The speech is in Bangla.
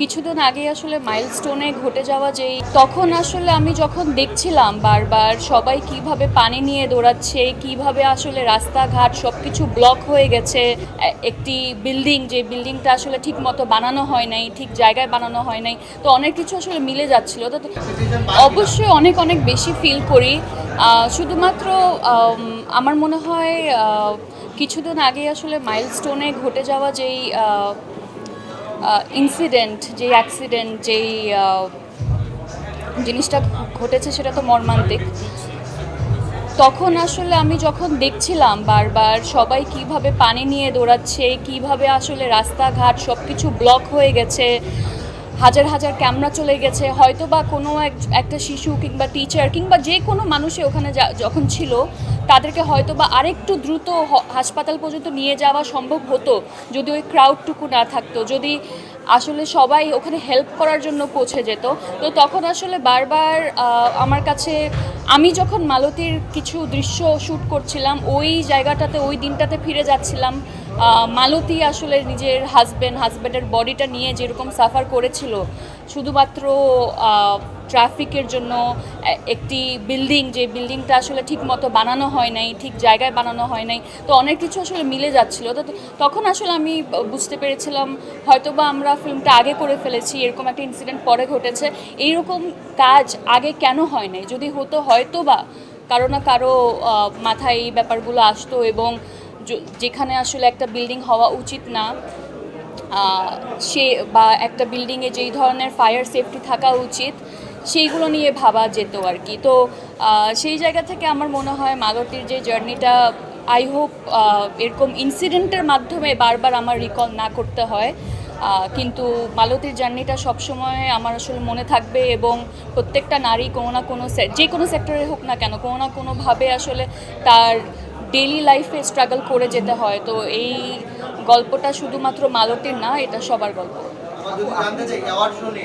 কিছুদিন আগে আসলে মাইলস্টোনে ঘটে যাওয়া যেই, তখন আসলে আমি যখন দেখছিলাম বারবার সবাই কীভাবে পানি নিয়ে দৌড়াচ্ছে, কীভাবে আসলে রাস্তাঘাট সব কিছু ব্লক হয়ে গেছে একটি বিল্ডিং যে বিল্ডিংটা আসলে ঠিক মতো বানানো হয় নাই, ঠিক জায়গায় বানানো হয় নাই, তো অনেক কিছু আসলে মিলে যাচ্ছিল। তো অবশ্যই অনেক অনেক বেশি ফিল করি। শুধুমাত্র আমার মনে হয় কিছুদিন আগে আসলে মাইলস্টোনে ঘটে যাওয়া যেই ইনসিডেন্ট যেই অ্যাক্সিডেন্ট যেই জিনিসটা ঘটেছে সেটা তো মর্মান্তিক। তখন আসলে আমি যখন দেখছিলাম বারবার সবাই কীভাবে পানি নিয়ে দৌড়াচ্ছে, কীভাবে আসলে রাস্তাঘাট সব কিছু ব্লক হয়ে গেছে হাজার হাজার ক্যামেরা চলে গেছে। হয়তো বা কোনো এক- একটা শিশু কিংবা টিচার কিংবা যে কোনো মানুষে ওখানে যখন ছিল, তাদেরকে হয়তো বা আরেকটু দ্রুত হাসপাতাল পর্যন্ত নিয়ে যাওয়া সম্ভব হতো। যদি ওই ক্রাউডটুকু না থাকতো, যদি আসলে সবাই ওখানে হেল্প করার জন্য পৌঁছে যেত। তো তখন আসলে বারবার আমার কাছে আমি যখন মালতীর কিছু দৃশ্য শ্যুট করছিলাম, ওই জায়গাটাতে, ওই দিনটাতে ফিরে যাচ্ছিলাম। মালতি আসলে নিজের হাজব্যান্ড হাজব্যান্ডের বডিটা নিয়ে যেরকম সাফার করেছিল, শুধুমাত্র ট্রাফিকের জন্য একটি বিল্ডিং, যে বিল্ডিংটা আসলে ঠিক মতো বানানো হয় নাই, ঠিক জায়গায় বানানো হয় নাই, তো অনেক কিছু আসলে মিলে যাচ্ছিল। তো তখন আসলে আমি বুঝতে পেরেছিলাম, হয়তোবা আমরা ফিল্মটা আগে করে ফেলেছি, এরকম একটা ইনসিডেন্ট পরে ঘটেছে, এইরকম কাজ আগে কেন হয় নাই? যদি হতো হয়তো বা কারও না কারও মাথায় এই ব্যাপারগুলো আসতো এবং যেখানে আসলে একটা বিল্ডিং হওয়া উচিত না সে বা একটা বিল্ডিংয়ে যেই ধরনের ফায়ার সেফটি থাকা উচিত সেইগুলো নিয়ে ভাবা যেত আর কি। তো সেই জায়গা থেকে আমার মনে হয় মালতীর যে জার্নিটা আই হোপ এরকম ইনসিডেন্টের মাধ্যমে বারবার আমার রিকল না করতে হয়। কিন্তু মালতীর জার্নিটা সবসময় আমার আসলে মনে থাকবে এবং প্রত্যেকটা নারী কোনো না কোনো যে কোনো সেক্টরে হোক না কেন, কোনো না কোনোভাবে আসলে তার ডেইলি লাইফে স্ট্রাগল করে যেতে হয়। তো এই গল্পটা শুধুমাত্র মালতীর না, এটা সবার গল্প। জানতে চাই অ্যাওয়ার্ড শো নিয়ে